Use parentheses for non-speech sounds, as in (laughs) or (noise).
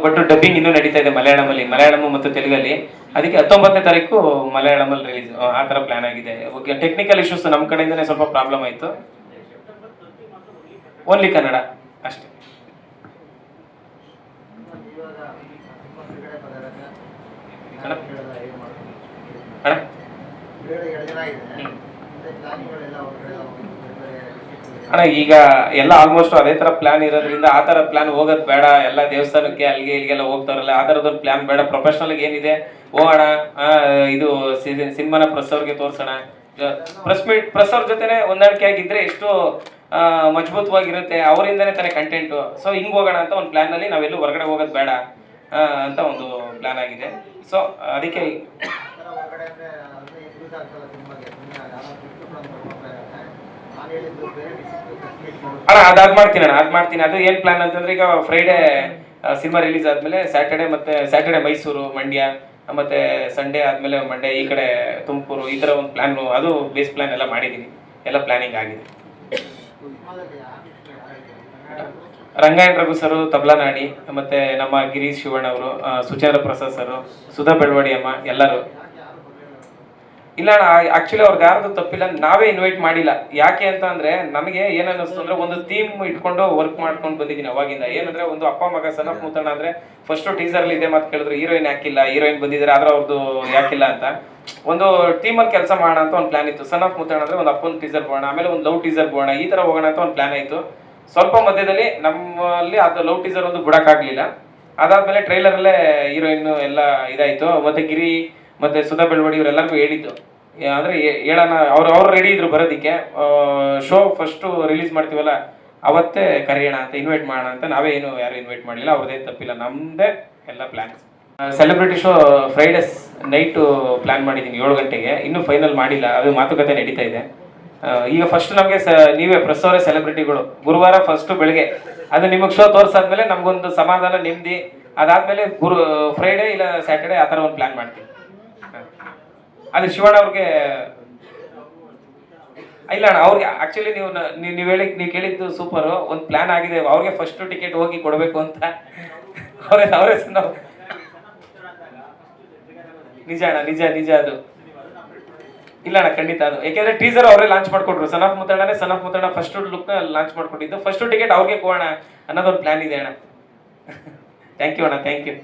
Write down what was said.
But dubbing ಇನ್ನೂ ನಡೀತಾ ಇದೆ ಮಲಯಾಳಮಲ್ಲಿ. ಮಲಯಾಳಂ ಮತ್ತು ತೆಲುಗಲ್ಲಿ. ಅದಕ್ಕೆ ಹತ್ತೊಂಬತ್ತನೇ ತಾರೀಕು ಮಲಯಾಳಮಲ್ಲಿ ರಿಲೀಸ್ ಆ ಥರ ಪ್ಲಾನ್ ಆಗಿದೆ. ಓಕೆ ಟೆಕ್ನಿಕಲ್ ಇಶ್ಯೂಸ್ ನಮ್ಮ ಕಡೆಯಿಂದನೇ ಸ್ವಲ್ಪ ಪ್ರಾಬ್ಲಮ್ ಆಯಿತು. ಓನ್ಲಿ ಕನ್ನಡ ಅಷ್ಟೇ. ಅಣ್ಣ? ಅಣ್ಣ, ಈಗ ಎಲ್ಲ ಆಲ್ಮೋಸ್ಟ್ ಅದೇ ತರ ಪ್ಲಾನ್ ಇರೋದ್ರಿಂದ ಆ ತರ ಪ್ಲಾನ್ ಹೋಗೋದು ಬೇಡ. ಎಲ್ಲ ದೇವಸ್ಥಾನಕ್ಕೆ ಅಲ್ಲಿಗೆ ಇಲ್ಲಿಗೆಲ್ಲ ಹೋಗ್ತಾರಲ್ಲ ಆ ಥರದೊಂದು ಪ್ಲಾನ್ ಬೇಡ. ಪ್ರೊಫೆಷನಲ್ ಏನಿದೆ? ಹೋಗೋಣ ಇದು ಸಿನಿಮಾನ ಪ್ರೆಸ್ ಅವ್ರಿಗೆ ತೋರ್ಸೋಣ. ಪ್ರೆಸ್ ಮೀಟ್ ಪ್ರೆಸ್ ಅವ್ರ ಜೊತೆನೆ ಹೊಂದಾಣಿಕೆ ಆಗಿದ್ರೆ ಎಷ್ಟು ಮಜಬೂತವಾಗಿರುತ್ತೆ. ಅವರಿಂದನೇ ತಾನೇ ಕಂಟೆಂಟು ಸೊ ಹಿಂಗೆ ಹೋಗೋಣ ಅಂತ ಒಂದು ಪ್ಲಾನ್ ಅಲ್ಲಿ ನಾವೆಲ್ಲೂ ಹೊರಗಡೆ ಹೋಗೋದು ಬೇಡ ಅಂತ ಒಂದು ಪ್ಲಾನ್ ಆಗಿದೆ. ಸೊ ಅದಕ್ಕೆ ಅಣ್ಣ, ಅದಾದ್ ಮಾಡ್ತೀನಿ ಅಣ್ಣ, ಅದ್ ಮಾಡ್ತೀನಿ. ಅದು ಏನ್ ಪ್ಲಾನ್ ಅಂತಂದ್ರೆ ಈಗ ಫ್ರೈಡೇ ಸಿನಿಮಾ ರಿಲೀಸ್ ಆದ್ಮೇಲೆ ಸ್ಯಾಟರ್ಡೆ ಮತ್ತೆ ಸ್ಯಾಟರ್ಡೆ ಮೈಸೂರು ಮಂಡ್ಯ, ಮತ್ತೆ ಸಂಡೇ ಆದ್ಮೇಲೆ ಮಂಡ್ಯ ಈ ಕಡೆ ತುಮಕೂರು, ಈ ತರ ಒಂದು ಪ್ಲಾನ್ ಅದು ಬೇಸ್ ಪ್ಲಾನ್ ಎಲ್ಲ ಮಾಡಿದೀನಿ. ಎಲ್ಲ ಪ್ಲಾನಿಂಗ್ ಆಗಿದೆ. ರಂಗಾಯಣ ರಘು ಸರ್, ತಬ್ಲಾ ನಾಡಿ ಮತ್ತೆ ನಮ್ಮ ಗಿರೀಶ್ ಶಿವಣ್ಣ ಅವರು ಸುಚೇಂದ್ರ ಪ್ರಸಾದ್ ಸರ್, ಸುಧಾ ಬೆಳವಾಡಿ ಅಮ್ಮ ಎಲ್ಲರೂ. ಇಲ್ಲ ಆಕ್ಚುಲಿ ಅವ್ರಿಗೆ ಯಾರ್ದು ತಪ್ಪಿಲ್ಲ ನಾವೇ ಇನ್ವೈಟ್ ಮಾಡಿಲ್ಲ. ಯಾಕೆ ಅಂತ ಅಂದ್ರೆ ನಮಗೆ ಏನನ್ನಿಸ್ತು ಅಂದ್ರೆ ಒಂದು ಥೀಮ್ ಇಟ್ಕೊಂಡು ವರ್ಕ್ ಮಾಡ್ಕೊಂಡು ಬಂದಿದ್ದೀನಿ ಅವಾಗಿಂದ. ಏನಂದ್ರೆ ಒಂದು ಅಪ್ಪ ಮಗ ಸನ್ ಆಫ್ ಮುತ್ತಣ್ಣ ಅಂದ್ರೆ ಫಸ್ಟ್ ಟೀಸರ್ ಇದೆ ಮತ್ತೆ ಕೇಳಿದ್ರು ಹೀರೋಯಿನ್ ಯಾಕಿಲ್ಲ? ಹೀರೋಯಿನ್ ಬಂದಿದ್ದಾರೆ? ಆದ್ರೆ ಅವ್ರದ್ದು ಯಾಕಿಲ್ಲ ಅಂತ. ಒಂದು ಟೀಮ್ ಅಲ್ಲಿ ಕೆಲಸ ಮಾಡೋಣ ಅಂತ ಒಂದು ಪ್ಲಾನ್ ಇತ್ತು. ಸನ್ ಆಫ್ ಮೂತಣ ಅಂದ್ರೆ ಒಂದು ಅಪ್ಪನ ಟೀಸರ್ ಬೋಣ ಆಮೇಲೆ ಒಂದು ಲವ್ ಟೀಸರ್ ಬೋಣ ಈ ತರ ಹೋಗೋಣ ಅಂತ ಒಂದು ಪ್ಲಾನ್ ಆಯ್ತು. ಸ್ವಲ್ಪ ಮಧ್ಯದಲ್ಲಿ ನಮ್ಮಲ್ಲಿ ಅದು ಲವ್ ಟೀಸರ್ ಒಂದು ಬಿಡಕ್ಕಾಗ್ಲಿಲ್ಲ ಅದಾದ್ಮೇಲೆ ಟ್ರೈಲರ್ ಅಲ್ಲೇ ಹೀರೋಯಿನ್ ಎಲ್ಲ ಇದಾಯ್ತು. ಮತ್ತೆ ಗಿರಿ ಮತ್ತೆ ಸುಧಾ ಬೆಳವಡಿ ಇವರೆಲ್ಲರಿಗೂ ಹೇಳಿದ್ದು. ಅಂದರೆ ಹೇಳೋಣ, ಅವ್ರು ಅವ್ರು ರೆಡಿ ಇದ್ರು ಬರೋದಕ್ಕೆ. ಶೋ ಫಸ್ಟ್ ರಿಲೀಸ್ ಮಾಡ್ತೀವಲ್ಲ, ಅವತ್ತೇ ಕರೆಯೋಣ ಅಂತ ಇನ್ವೈಟ್ ಮಾಡೋಣ ಅಂತ ನಾವೇ ಏನು, ಯಾರು ಇನ್ವೈಟ್ ಮಾಡಲಿಲ್ಲ ಅವ್ರದ್ದೇನು ತಪ್ಪಿಲ್ಲ ನಮ್ಮದೇ ಎಲ್ಲ plans celebrity show Fridays night plan ಮಾಡಿದ್ದೀನಿ ಏಳು ಗಂಟೆಗೆ. ಇನ್ನೂ ಫೈನಲ್ ಮಾಡಿಲ್ಲ, ಅದು ಮಾತುಕತೆ ನಡೀತಾ ಇದೆ. ಈಗ ಫಸ್ಟ್ ನಮಗೆ ಸ, ನೀವೇ ಪ್ರೆಸ್ ಅವರೇ ಸೆಲೆಬ್ರಿಟಿಗಳು ಗುರುವಾರ ಫಸ್ಟ್ ಬೆಳಗ್ಗೆ. ಅದು ನಿಮಗೆ ಶೋ ತೋರಿಸಾದ್ಮೇಲೆ ನಮಗೊಂದು ಸಮಾಧಾನ, ನೆಮ್ಮದಿ, ಅದಾದಮೇಲೆ ಗುರು ಫ್ರೈಡೇ ಇಲ್ಲ ಸ್ಯಾಟರ್ಡೇ ಆ ಥರ ಒಂದು ಪ್ಲಾನ್ ಮಾಡ್ತೀವಿ. ಅದು ಶಿವಣ್ಣ ಅವ್ರಿಗೆ, ಇಲ್ಲ ಅಣ್ಣ, ಅವ್ರಿಗೆ ಆಕ್ಚುಲಿ ನೀವು ನೀವು ಹೇಳಿ ನೀವು ಕೇಳಿದ್ದು ಸೂಪರ್ ಒಂದು ಪ್ಲಾನ್ ಆಗಿದೆ, ಅವ್ರಿಗೆ ಫಸ್ಟ್ ಟಿಕೆಟ್ ಹೋಗಿ ಕೊಡಬೇಕು ಅಂತ. ಅವರೇ ಅವರೇ ನಾವು ನಿಜ ಅಣ್ಣ, ನಿಜ ನಿಜ ಅದು. ಇಲ್ಲ ಅಣ್ಣ, ಖಂಡಿತ ಅದು. ಯಾಕೆಂದ್ರೆ ಟೀಸರ್ ಅವರೇ ಲಾಂಚ್ ಮಾಡಿಕೊಟ್ರು. Son of ಮುತ್ತಣ್ಣನೇ son of Muttanna first look launch ಮಾಡಿಕೊಟ್ಟಿದ್ದು. First ticket ಅವ್ರಿಗೆ ಕೊಡೋಣ ಅನ್ನೋದೊಂದು ಪ್ಲಾನ್ ಇದೆ ಅಣ್ಣ. (laughs) ಥ್ಯಾಂಕ್ ಯು ಅಣ್ಣ ಥ್ಯಾಂಕ್ ಯು